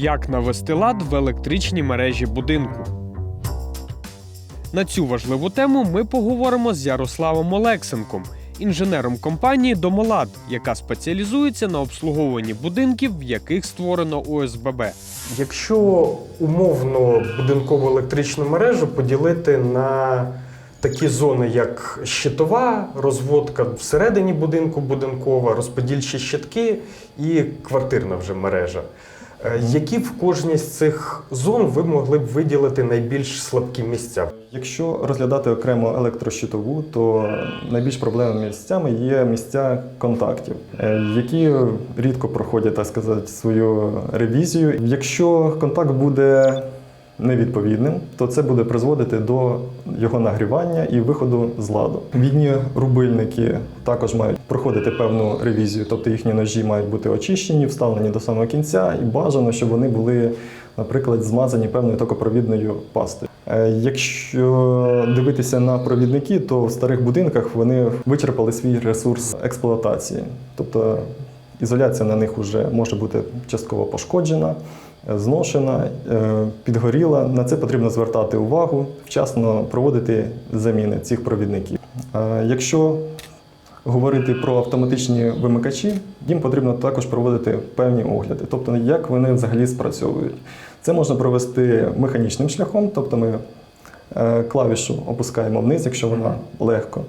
Як навести лад в електричній мережі будинку. На цю важливу тему ми поговоримо з Ярославом Олексенком, інженером компанії Домолад, яка спеціалізується на обслуговуванні будинків, в яких створено ОСББ. Якщо умовно будинкову електричну мережу поділити на такі зони, як щитова, розводка всередині будинку будинкова, розподільчі щитки і квартирна вже мережа. Е, Які в кожній з цих зон ви могли б виділити найбільш слабкі місця? Якщо розглядати окремо електрощитову, то найбільш проблемними місцями є місця контактів, е, які рідко проходять, так сказати, свою ревізію. Якщо контакт буде невідповідним, то це буде призводити до його нагрівання і виходу з ладу. Відні рубильники також мають проходити певну ревізію, тобто їхні ножі мають бути очищені, вставлені до самого кінця, і бажано, щоб вони були, наприклад, змазані певною токопровідною пастою. Е, Якщо дивитися на провідники, то в старих будинках вони вичерпали свій ресурс експлуатації. Тобто ізоляція на них вже може бути частково пошкоджена, е, зношена, е, підгоріла. На це потрібно звертати увагу, вчасно проводити заміни цих провідників. Е, Якщо говорити про автоматичні вимикачі, їм потрібно також проводити певні огляди, тобто як вони взагалі спрацьовують. Це можна провести механічним шляхом, тобто ми клавішу опускаємо вниз, якщо вона легко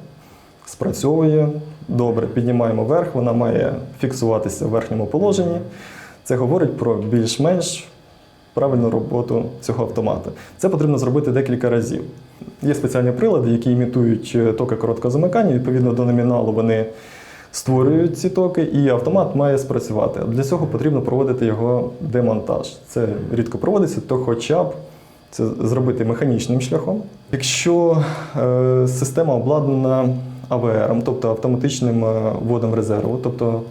спрацьовує. Добре, піднімаємо вверх, вона має фіксуватися в верхньому положенні. Це говорить про більш-менш правильну роботу цього автомата. Це потрібно зробити декілька разів. Є спеціальні прилади, які імітують е, токи короткого замикання. Відповідно до номіналу вони створюють ці токи, і автомат має спрацювати. Для цього потрібно проводити його демонтаж. Це рідко проводиться, то хоча б це зробити механічним шляхом. Якщо е, система обладнана АВР, тобто автоматичним е, вводом резерву, тобто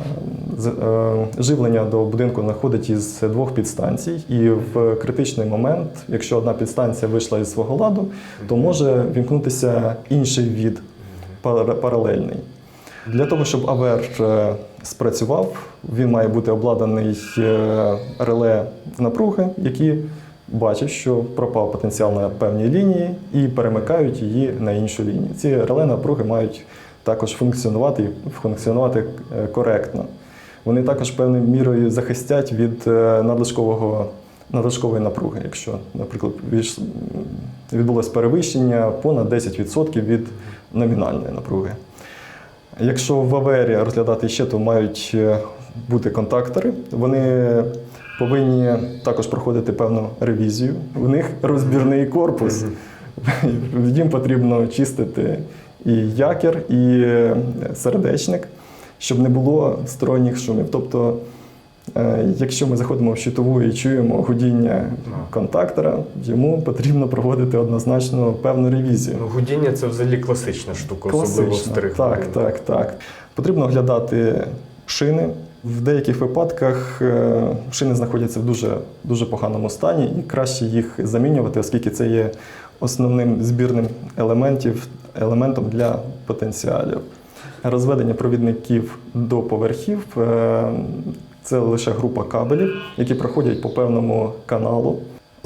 е, е, живлення до будинку знаходить із двох підстанцій, і в критичний момент, якщо одна підстанція вийшла із свого ладу, то може вімкнутися інший від паралельний. Для того, щоб АВР спрацював, він має бути обладнаний реле напруги, які бачать, що пропав потенціал на певній лінії і перемикають її на іншу лінію. Ці реле напруги мають також функціонувати і функціонувати е, коректно. Вони також певною мірою захистять від е, надлишкового надлишкової напруги, якщо, наприклад, відбулось перевищення понад 10% від номінальної напруги. Якщо в АВРі розглядати ще, то мають е, бути контактори. Вони повинні також проходити певну ревізію. У них розбірний корпус. Їм потрібно чистити і якір, і е, сердечник, щоб не було сторонніх шумів. Тобто, е, якщо ми заходимо в щитову і чуємо гудіння контактора, йому потрібно проводити однозначно певну ревізію. Ну, гудіння це взагалі класична штука, особливо в старих Так, так, так. Потрібно оглядати шини. В деяких випадках е, шини знаходяться в дуже, дуже поганому стані, і краще їх замінювати, оскільки це є основним збірним елементів, елементом для потенціалів. Розведення провідників до поверхів е, це лише група кабелів, які проходять по певному каналу.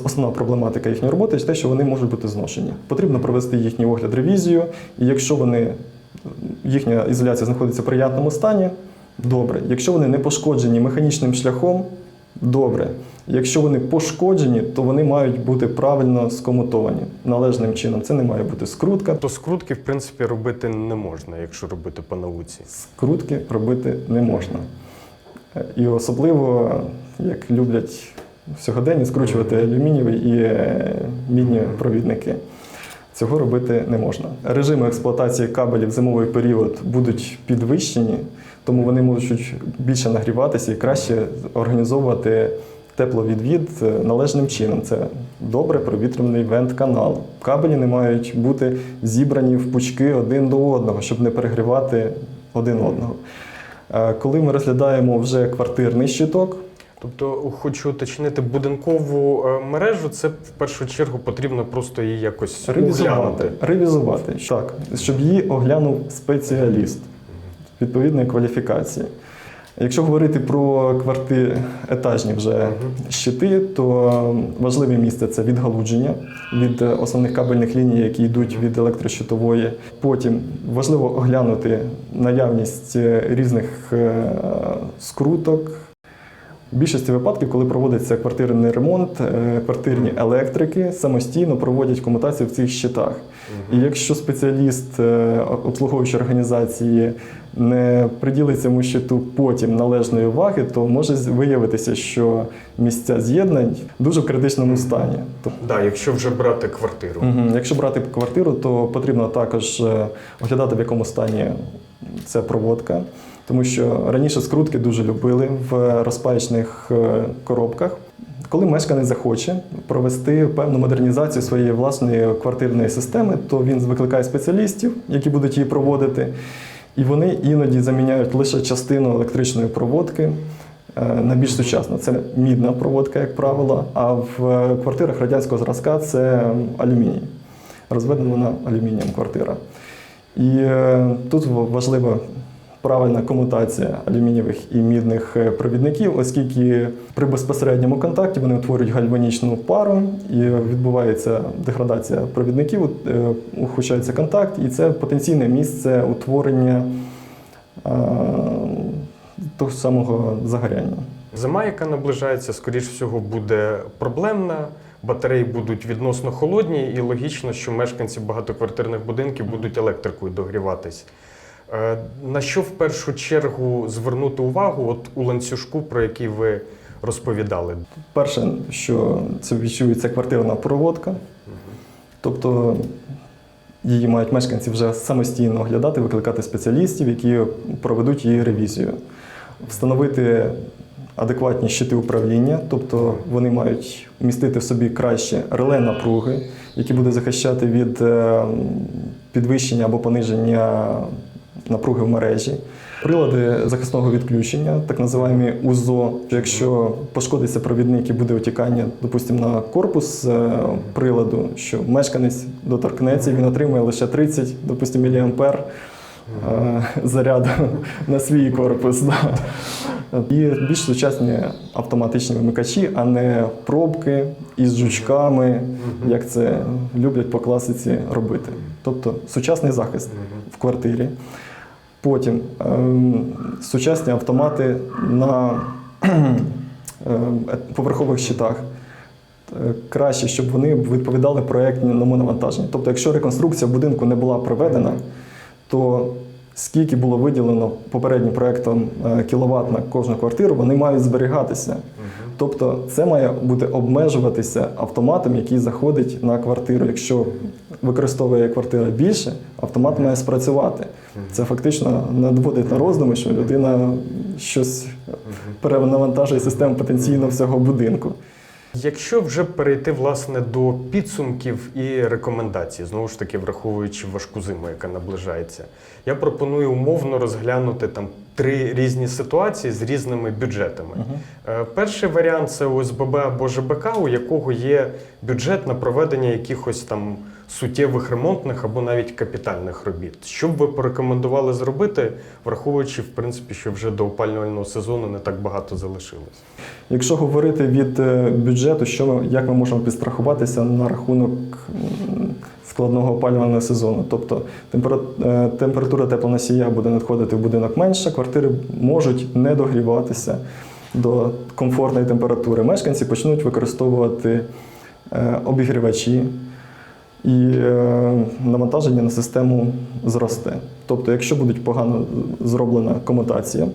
Основна проблематика їхньої роботи те, що вони можуть бути зношені. Потрібно провести їхній огляд ревізію, і якщо вони їхня ізоляція знаходиться в приятному стані, добре. Якщо вони не пошкоджені механічним шляхом, добре. Якщо вони пошкоджені, то вони мають бути правильно скомутовані належним чином. Це не має бути скрутка. То скрутки, в принципі, робити не можна, якщо робити по науці. Скрутки робити не можна. Е, І особливо, як люблять сьогодні, скручувати алюмінієві і е, мідні провідники. Цього робити не можна. Режими експлуатації кабелів в зимовий період будуть підвищені, тому вони можуть більше нагріватися і краще організовувати тепловідвід е, належним чином. Це добре провітряний вент-канал. Кабелі не мають бути зібрані в пучки один до одного, щоб не перегрівати один одного. Е, Коли ми розглядаємо вже квартирний щиток, Тобто, хочу уточнити, будинкову е, мережу це в першу чергу потрібно просто її якось Ревізувати. оглянути. Ревізувати. Так, щоб її оглянув спеціаліст відповідної кваліфікації. Якщо говорити про кварти етажні вже щити, то важливе місце це відгалудження від основних кабельних ліній, які йдуть від електрощитової. Потім важливо оглянути наявність різних е, скруток. В більшості випадків, коли проводиться квартирний ремонт, е, квартирні електрики самостійно проводять комутацію в цих щитах. І якщо спеціаліст е, обслуговуючої організації не приділить цьому щиту потім належної уваги, то може виявитися, що місця з'єднань дуже в критичному стані. Да, якщо вже брати квартиру. Якщо брати квартиру, то потрібно також е, оглядати, в якому стані ця проводка. Тому що раніше скрутки дуже любили в розпаячних е, коробках. Коли мешканець захоче провести певну модернізацію своєї власної квартирної системи, то він викликає спеціалістів, які будуть її проводити. І вони іноді заміняють лише частину електричної проводки е, на більш сучасну. Це мідна проводка, як правило, а в е, квартирах радянського зразка це алюміній. Розведена алюмінієм квартира. І тут в- важлива правильна комутація алюмінієвих і мідних е, провідників, оскільки при безпосередньому контакті вони утворюють гальванічну пару і відбувається деградація провідників, е, ухудшається контакт, і це потенційне місце утворення е, того самого загоряння. Зима, яка наближається, скоріш всього, буде проблемна. Батареї будуть відносно холодні, і логічно, що мешканці багатоквартирних будинків будуть електрикою догріватись. Е, На що в першу чергу звернути увагу от у ланцюжку, про який ви розповідали? Перше, що це відчується квартирна проводка, тобто її мають мешканці вже самостійно оглядати, викликати спеціалістів, які проведуть її ревізію, встановити адекватні щити управління, тобто вони мають вмістити в собі краще реле напруги, які буде захищати від е, підвищення або пониження напруги в мережі. Прилади захисного відключення, так називаємо УЗО. Якщо пошкодиться провідник і буде отікання, допустимо, на корпус е, приладу, що мешканець доторкнеться, він отримує лише 30, допустимо, міліампер е, заряду на свій корпус. Да. І більш сучасні автоматичні вимикачі, а не пробки із жучками, як це люблять по класиці робити. Тобто сучасний захист в квартирі. Потім ем, сучасні автомати на ем, е, поверхових щитах. Е, Краще, щоб вони відповідали проєктному навантаженню. Тобто, якщо реконструкція будинку не була проведена, то скільки було виділено попереднім проєктом е, кіловат на кожну квартиру, вони мають зберігатися. Тобто це має бути обмежуватися автоматом, який заходить на квартиру. Якщо використовує квартира більше, автомат має спрацювати. Це фактично надводить на роздуми, що людина щось перенавантажує систему потенційно всього будинку. Якщо вже перейти власне до підсумків і рекомендацій, знову ж таки враховуючи важку зиму, яка наближається, я пропоную умовно розглянути там три різні ситуації з різними бюджетами. Е, Перший варіант це ОСББ або ЖБК, у якого є бюджет на проведення якихось там суттєвих ремонтних або навіть капітальних робіт. Що б ви порекомендували зробити, враховуючи, в принципі, що вже до опалювального сезону не так багато залишилось? Якщо говорити від е, бюджету, що ми, як ми можемо підстрахуватися на рахунок складного опалювального сезону, тобто е, температура теплоносія буде надходити в будинок менше, квартири можуть не догріватися до комфортної температури. Мешканці почнуть використовувати е, обігрівачі. І е, навантаження на систему зросте. Тобто, якщо буде погано зроблена комутація, е,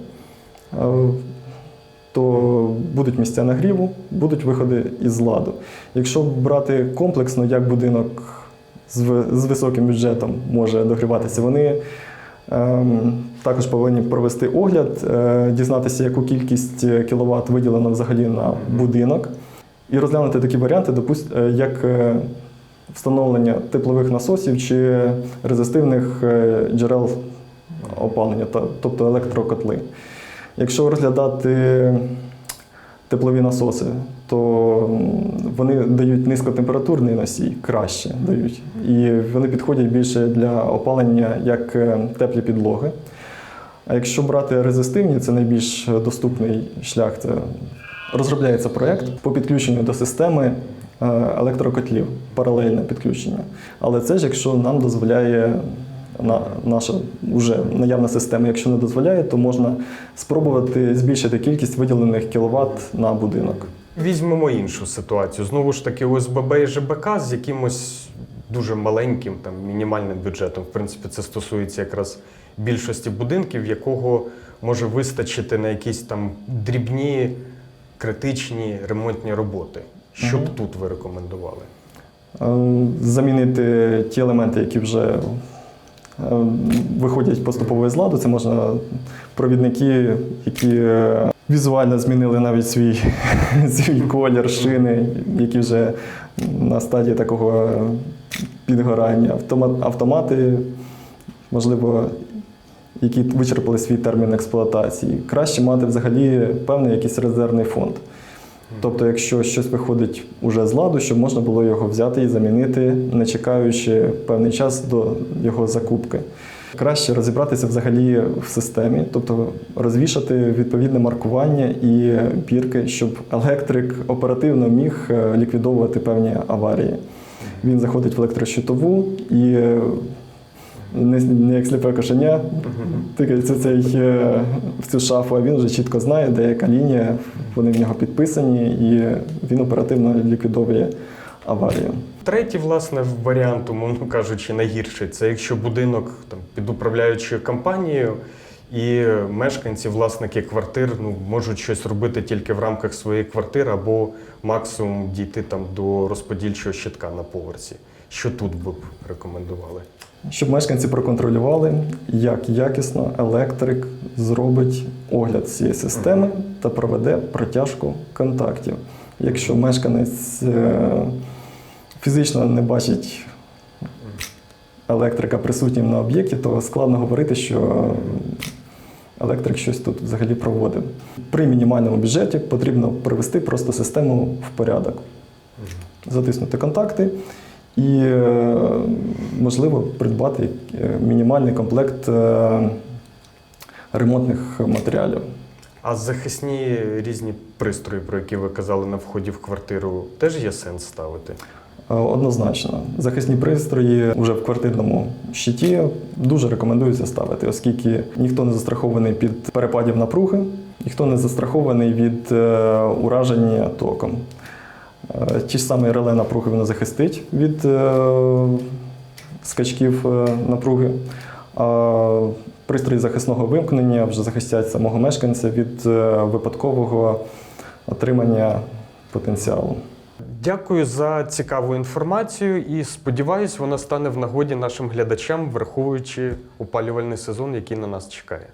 то будуть місця нагріву, будуть виходи із ладу. Якщо брати комплексно, як будинок з, високим бюджетом може догріватися, вони ем, також повинні провести огляд, е, дізнатися, яку кількість кіловат виділено взагалі на будинок, і розглянути такі варіанти, допуст, е, як встановлення теплових насосів чи резистивних е, джерел опалення, тобто електрокотли. Якщо розглядати теплові насоси, то вони дають низькотемпературний носій, краще дають. І вони підходять більше для опалення як е, теплі підлоги. А якщо брати резистивні, це найбільш доступний шлях. Це розробляється проєкт по підключенню до системи електрокотлів, паралельне підключення. Але це ж якщо нам дозволяє на, наша вже наявна система, якщо не дозволяє, то можна спробувати збільшити кількість виділених кіловат на будинок. Візьмемо іншу ситуацію. Знову ж таки, ОСББ і ЖБК з якимось дуже маленьким, там, мінімальним бюджетом. В принципі, це стосується якраз більшості будинків, якого може вистачити на якісь там дрібні, критичні ремонтні роботи. Що б тут ви рекомендували? Е, Замінити ті елементи, які вже е, виходять поступово із ладу. Це можна провідники, які е, візуально змінили навіть свій, свій колір, шини, які вже на стадії такого підгорання. Автомати, можливо, які вичерпали свій термін експлуатації. Краще мати взагалі певний якийсь резервний фонд. Тобто, якщо щось виходить уже з ладу, щоб можна було його взяти і замінити, не чекаючи певний час до його закупки. Краще розібратися взагалі в системі, тобто розвішати відповідне маркування і бірки, щоб електрик оперативно міг е, ліквідовувати певні аварії. Він заходить в електрощитову і не, не як сліпе кошеня, тикається цей, е, в цю шафу, а він вже чітко знає, де яка лінія, вони в нього підписані, і він оперативно ліквідовує аварію. Третій, власне, варіант, умовно кажучи, найгірший це якщо будинок там, під управляючою компанією, і мешканці, власники квартир, ну, можуть щось робити тільки в рамках своєї квартири або максимум дійти там до розподільчого щитка на поверсі. Що тут би б рекомендували? Щоб мешканці проконтролювали, як якісно електрик зробить огляд цієї системи та проведе протяжку контактів. Якщо мешканець е, фізично не бачить електрика присутнім на об'єкті, то складно говорити, що електрик щось тут взагалі проводив. При мінімальному бюджеті потрібно привести просто систему в порядок, затиснути контакти і, е, можливо, придбати е, мінімальний комплект е, ремонтних матеріалів. А захисні різні пристрої, про які ви казали на вході в квартиру, теж є сенс ставити? Однозначно, захисні пристрої вже в квартирному щиті дуже рекомендується ставити, оскільки ніхто не застрахований від перепадів напруги, ніхто не застрахований від ураження током. Е, Ті ж самі реле напруги воно захистить від е, скачків е, напруги. А пристрої захисного вимкнення вже захистять самого мешканця від випадкового отримання потенціалу. Дякую за цікаву інформацію і сподіваюсь, вона стане в нагоді нашим глядачам, враховуючи опалювальний сезон, який на нас чекає.